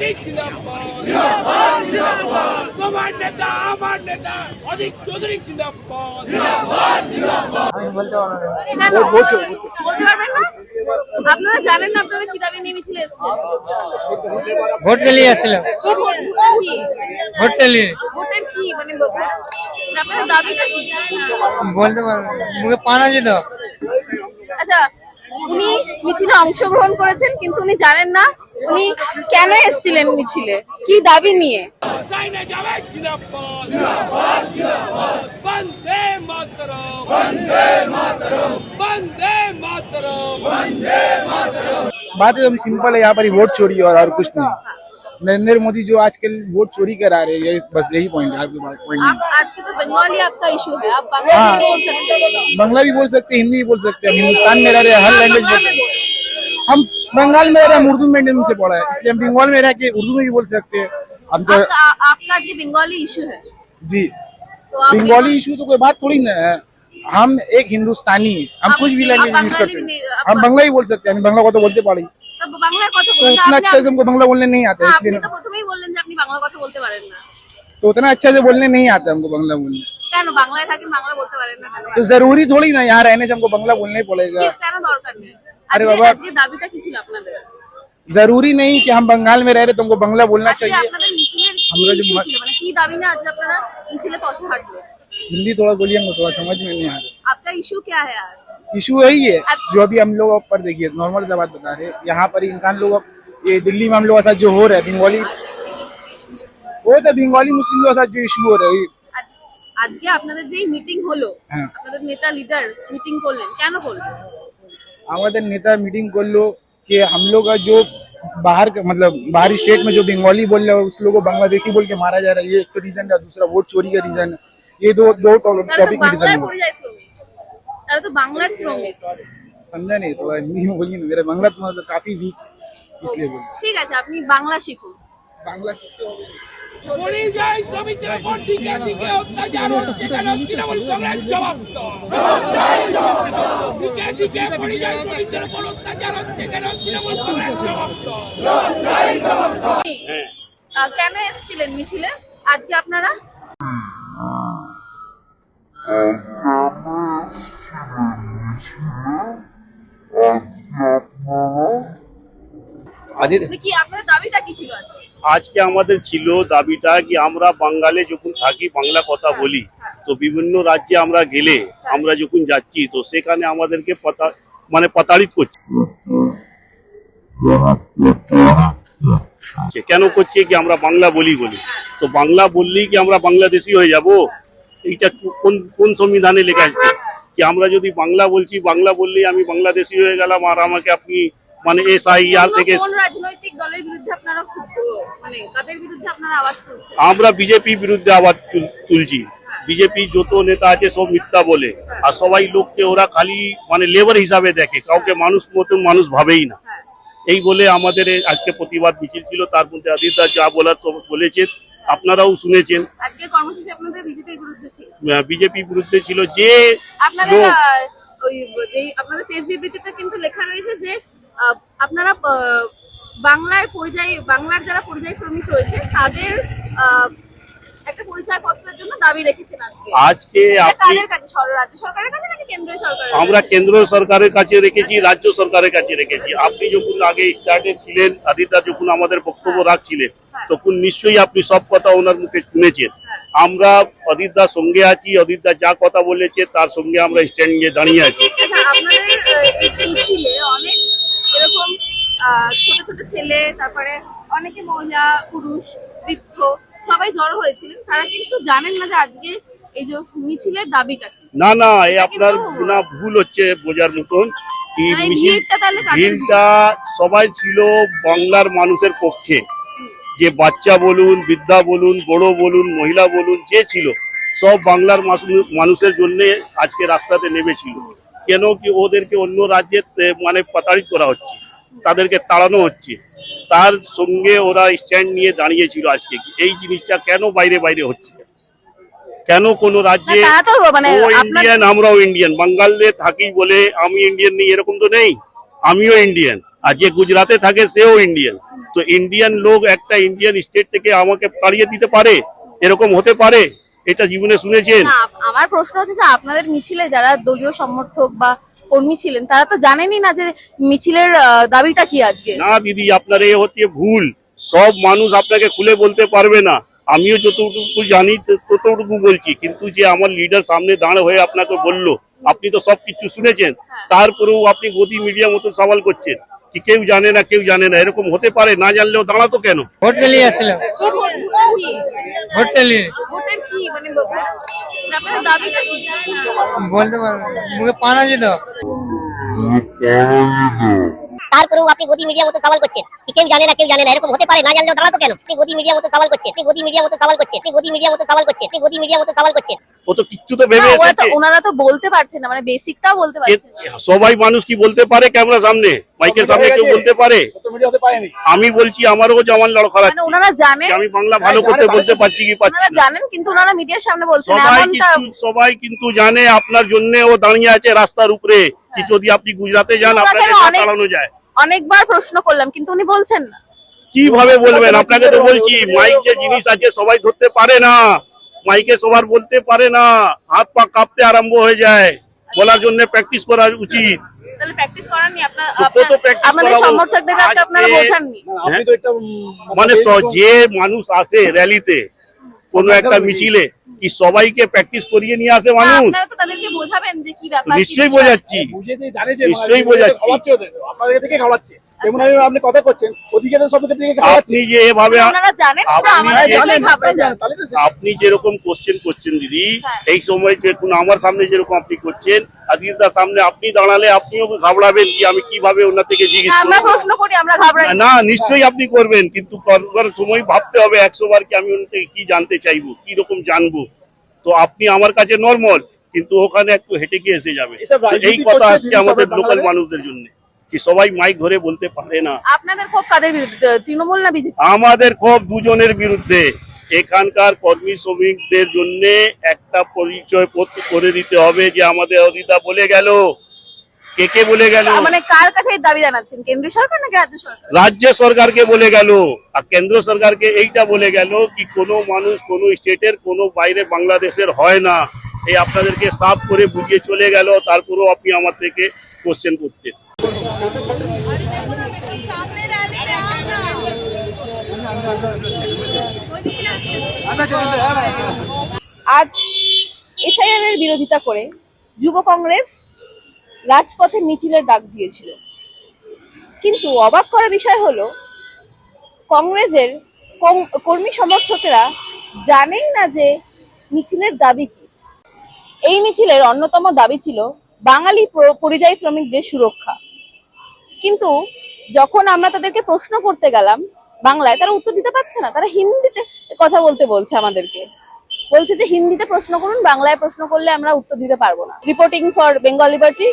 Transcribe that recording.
অধিক তোমার নেতা আমার নেতা অধিক চৌধুরী জিন্দাবাদ। বলতে পারবেন না। আপনারা জানেন না আপনারা কি দাবি নিয়ে মিছিলে এসেছেন? ভোট নিয়ে আসছিলাম কি ভোট? নিয়ে ভোটের কি? মানে দাবিটা কি? বলতে পারব মুখে পানা যেত আচ্ছা উনি মিছিলে অংশগ্রহণ করেছেন কিন্তু উনি জানেন না উনি কেন এসেছিলেন মিছিলে কি দাবি নিয়ে সাইনা যাবে জিন্দাবাদ জিন্দাবাদ জিন্দাবাদ বন্দে মাতরম বন্দে মাতরম বন্দে মাতরম बात एकदम सिंपल है यहाँ पर ही वोट चोरी और और कुछ नहीं नरेंद्र मोदी जो आजकल वोट चोरी करा रहे हैं ये बस यही पॉइंट है आपके पास पॉइंट आप आज के तो बंगाली आपका इशू है आप बांग्ला हाँ। नहीं बोल सकते नहीं बांग्ला भी बोल सकते हैं हिंदी भी बोल सकते हैं हम हिंदुस्तान में रह रहे हैं हर आप लैंग्वेज बंगाल में बोलते हैं बोलो। हम बंगाल में रहे उर्दू मीडियम से पढ़ा है इसलिए हम बंगाल में रह के उर्दू में भी बोल सकते हैं। तो आपका, आपका बंगाली इशू है। जी। तो बंगाली इशू तो कोई बात थोड़ी ना है। हम एक हिंदुस्तानी हम कुछ भी लैंग्वेज यूज़ कर सकते हैं। हम बंगला तो ही बोल सकते हैं बंगला को तो बोलते पड़ी तो उतना अच्छा से हमको बंगला बोलने नहीं आता है इसलिए तो उतना अच्छा से बोलने नहीं आता हमको बांग्ला बोलने। तो ज़रूरी थोड़ी ना यहाँ रहने से हमको बांग्ला बोलना ही पड़ेगा। কি- কেন দরকার নেই আরে আজকে- বাবা। আজকে দাবিটা কি ছিল আপনাদের जरूरी नहीं कि हम बंगाल में रह रहे तो हमको बंगला बोलना আজকে चाहिए আপনাদের মিছিলের কি আমরা যে issue মা- ছিল? মানে কি দাবি না আজকে আপনারা মিছিলে পথে হাঁটলেন हिंदी थोड़ा बोलिए हमको थोड़ा समझ में नहीं आ रहा आपका इशू क्या है आज इशू यही है जो अभी हम लोग पर देखिए नॉर्मल सा बात बता रहे हैं यहाँ पर इंसान लोग अब ये दिल्ली में हम लोग के साथ जो हो रहा है बंगाली वो तो बंगाली मुस्लिम लोगों के साथ जो इशू हो रहा है আজ- আজকে আপনাদের যে মিটিং হলো হ্যাঁ। আপনাদের নেতা লিডার মিটিং করলেন কেন করলেন हमारे नेता मीटिंग कर लो कि हम लोग का जो बाहर का मतलब बाहरी स्टेट में जो बंगाली बोल रहे हैं उस लोगों को बांग्लादेशी बोल के मारा जा रहा है ये एक तो रीजन है दूसरा वोट चोरी का रीजन है ये दो दो তারা তো टॉपिक में বাংলার रीजन পরিযায়ী শ্রমিক তারা তো বাংলার শ্রমিক समझा नहीं थोड़ा हिंदी में बोलिए ना मेरा बांग्ला तो मतलब काफी वीक इसलिए बोल ঠিক আছে আপনি বাংলা শিখুন बांग्ला सीखते हो পরিযায়ী শ্রমিকদের উপর দিকে দিকে অত্যাচার হচ্ছে কেন? তৃণমূল কংগ্রেস জবাব দিকে দিকে পরিযায়ী শ্রমিকদের উপর অত্যাচার হচ্ছে কেন? তৃণমূল কংগ্রেস জবাব কেন এসেছিলেন মিছিলে? আজকে আপনারা? মানে কি আপনার দাবিটা কি ছিল আজকে? আজকে আমাদের ছিল দাবিটা কি আমরা বাঙালি যখন থাকি, বাংলা কথা বলি, তো বিভিন্ন রাজ্যে আমরা গেলে আমরা যখন যাচ্ছি, তো সেখানে আমাদেরকে মানে প্রতারিত করছে। কেন করছে কি আমরা বাংলা বলি বলি? তো বাংলা বললেই কি আমরা বাংলাদেশি হয়ে যাব? এইটা কোন কোন সংবিধানে লেখা আছে? কি আমরা যদি বাংলা বলছি, বাংলা বললেই আমি বাংলাদেশি হয়ে গেলাম, আর আমাকে আপনি মানে এস আই আর থেকে কোন রাজনৈতিক দলের বিরুদ্ধে আপনারা মানে কাদের বিরুদ্ধে আপনারা আওয়াজ তুলছেন? আমরা বিজেপি বিরুদ্ধে আবার তুলছি। বিজেপি যত নেতা আছে সব মিথ্যা বলে। আর সবাই লোককে ওরা খালি মানে লেবার হিসাবে দেখে। কাউকে মানুষ মতন মানুষ ভাবেই না। হ্যাঁ। এই বলে আমাদের আজকে প্রতিবাদ মিছিল ছিল। তার মধ্যে আদিত্যা যা বলার সব বলেছেন। আপনারাও শুনেছেন। বিজেপির বিরুদ্ধে ছিল? বিজেপি বিরুদ্ধে ছিল যে আপনাদের লোক ওই আপনাদের প্রেস বিবৃতিতে কিন্তু লেখা রয়েছে যে আপনারা বাংলার পরিযায়ী বাংলার যারা পরিযায়ী শ্রমিক রয়েছে তাদের একটা পরিচয় পত্রের জন্য দাবি রেখেছেন আজকে। আজকে রাজ্য সরকারের কাছে নাকি কেন্দ্রীয় সরকারের আমরা কাছে? কেন্দ্র সরকারের কাছে রেখেছি রাজ্য সরকারের কাছে রেখেছি। আপনি যখন আগে স্টার্টে ছিলেন আদিতা যখন আমাদের বক্তব্য রাখছিলেন তখন নিশ্চয়ই আপনি সব কথা ওনার মুখে শুনেছেন। আমরা অদিতদার সঙ্গে আছি অদিতদা যা কথা বলেছে তার সঙ্গে আমরা স্ট্যান্ড নিয়ে দাঁড়িয়ে আছি। আপনাদের অনেক এরকম ছোট ছোট ছেলে তারপরে অনেকে মহিলা পুরুষ বৃদ্ধ সবাই জড়ো হয়েছিলেন তারা কিন্তু জানেন না যে আজকে এই যে মিছিলের দাবিটা না না এ এটা আপনার না ভুল হচ্ছে বোঝার মতন কি মিছিল ভিড়টা সবাই ছিল বাংলার মানুষের পক্ষে। যে বাচ্চা বলুন বৃদ্ধা বলুন বড় বলুন মহিলা বলুন যে ছিল সব বাংলার মানুষের জন্য আজকে রাস্তাতে নেমেছিল। কেন কি ওদেরকে অন্য রাজ্যে মানে প্রতারিত করা হচ্ছে তাদেরকে তাড়ানো হচ্ছে তার সঙ্গে ওরা স্ট্যান্ড নিয়ে দাঁড়িয়েছিল আজকে এই জিনিসটা কেন বাইরে বাইরে হচ্ছে? কেন কোন রাজ্যে মানে ও ইন্ডিয়ান আমরাও ইন্ডিয়ান বাঙ্গালে থাকি বলে আমি ইন্ডিয়ান নেই এরকম তো নেই আমিও ইন্ডিয়ান আর যে গুজরাটে থাকে সেও ইন্ডিয়ান তো ইন্ডিয়ান লোক একটা ইন্ডিয়ান স্টেট থেকে আমাকে তাড়িয়ে দিতে পারে? এরকম হতে পারে? এটা জীবনে শুনেছেন? আমার প্রশ্ন হচ্ছে যে আপনাদের মিছিলে যারা দলীয় সমর্থক বা কর্মী ছিলেন তারা তো জানেনই না যে মিছিলের দাবিটা কি আজকে? না দিদি আপনার এ হচ্ছে ভুল। সব মানুষ আপনাকে খুলে বলতে পারবে না। আমিও যতটুকু জানি ততটুকু বলছি। কিন্তু যে আমার লিডার সামনে দাঁড় হয়ে আপনাকে বলল আপনি তো সব কিছু শুনেছেন। তারপরেও আপনি গদি মিডিয়া মতো সওয়াল করছেন। কি কেউ জানে না কেউ জানে না। এরকম হতে পারে? না জানলেও দাঁড়াতো কেন? ভোট কে লিয়ে কি কি? মানে ভোট- দাবিটা কি? বলতে পারব মুখে পানা যেত তারপরেও আপনি গদি মিডিয়া মতো সওয়াল করছেন। কি কেউ জানে না কেউ জানে না। এরকম হতে পারে না জানলেও দাঁড়াতো কেন? আপনি গদি মিডিয়া মতো সওয়াল করছেন। আপনি গদি মিডিয়া মতো সওয়াল করছেন। আপনি গদি মিডিয়া মতো সওয়াল করছেন। আপনি গদি মিডিয়া মতো সওয়াল করছেন। ও তো কিচ্ছু তো ভেবে না, ওরা তো এসেছে ওনারা তো বলতে পারছেন না মানে বেসিকটাও বলতে এ- সবাই মানুষ কি বলতে পারে ক্যামেরা সামনে? মাইকের সামনে কেউ বলতে পারে? আমি বলছি আমারও জমান লড় খারাপ। মানে ওনারা জানেন আমি বাংলা ভালো করতে বলতে পারছি। কি পারছি ওনারা জানেন কিন্তু ওনারা মিডিয়ার সামনে বলছেন সবাই কিন্তু সবাই কিন্তু জানে আপনার জন্য ও দাঁড়িয়ে আছে রাস্তার উপরে। কি যদি আপনি গুজরাটে যান আপনাকে চালানো যায়। অনেকবার প্রশ্ন করলাম কিন্তু উনি বলছেন না। কীভাবে বলবেন? আপনাকে তো বলছি। মাইক যে জিনিস আছে সবাই ধরতে পারে না। মাইকে সবার বলতে পারে না হাত পা কাঁপতে আরম্ভ হয়ে যায়। বলার জন্য প্র্যাকটিস করা উচিত? মানে যে মানুষ আসে র্যালিতে কোন একটা মিছিলে কি সবাইকে প্র্যাকটিস করিয়ে নিয়ে আসে মানুষ? আপনারা তো তাদেরকে বোঝাবেন যে কি ব্যাপার কি নিশ্চয়ই বোঝাচ্ছি। নিশ্চয়ই বোঝাচ্ছি। যেমন আমি আপনি কথা করছেন ওদিকে তো সব আপনি যে এভাবে আপনি যেরকম কোশ্চেন করছেন দিদি হ্যাঁ। এই সময় যেরকম আমার সামনে যেরকম আপনি করছেন আদিদার সামনে আপনি দাঁড়ালে আপনিও ঘাবড়াবেন কি আমি কীভাবে ওনার থেকে জিজ্ঞেস আমরা করব? প্রশ্ন করি আমরা ঘাবড়াই। না। না নিশ্চয়ই আপনি করবেন কিন্তু করবার সময় ভাবতে হবে একশো বার কি আমি ওনার থেকে কি জানতে চাইব কি রকম জানব? তো আপনি আমার কাছে নর্মাল কিন্তু ওখানে একটু হেঁটে গিয়ে এসে যাবে। এই কথা আসছে আমাদের লোকাল মানুষদের জন্য। কি সবাই মাইক ধরে বলতে পারে না। আপনাদের খুব কাদের বিরুদ্ধে? তৃণমূল না বিজেপি? আমাদের খুব দুজনের বিরুদ্ধে। এখানকার কর্মী শ্রমিকদের জন্য একটা পরিচয় পত্র করে দিতে হবে যে আমাদের অদিতা বলে গেল। কে কে বলে গেল? মানে কার কাছে দাবি জানাচ্ছেন? কেন্দ্রীয় সরকার নাকি রাজ্য সরকার? রাজ্য সরকারকে বলে গেল। আর কেন্দ্র সরকারকে এইটা বলে গেল কি কোনো মানুষ কোনো স্টেটের কোনো বাইরে বাংলাদেশের হয় না। এই আপনাদেরকে সাফ করে বুঝিয়ে চলে গেল। তারপরেও আপনি আমার থেকে কোশ্চেন করতেন। আজ এসআইআর এর বিরোধিতা করে যুব কংগ্রেস রাজপথে মিছিলের ডাক দিয়েছিল। কিন্তু অবাক করা বিষয় হলো কংগ্রেসের কর্মী সমর্থকেরা জানেই না যে মিছিলের দাবি কি। এই মিছিলের অন্যতম দাবি ছিল বাঙালি পরিযায়ী শ্রমিকদের সুরক্ষা। কিন্তু যখন আমরা তাদেরকে প্রশ্ন করতে গেলাম বাংলায়, তারা উত্তর দিতে পারছে না। তারা হিন্দিতে কথা বলতে বলছে আমাদেরকে। বলছে যে, হিন্দিতে প্রশ্ন করুন, বাংলায় প্রশ্ন করলে আমরা উত্তর দিতে পারব না। Reporting for Bengal liberty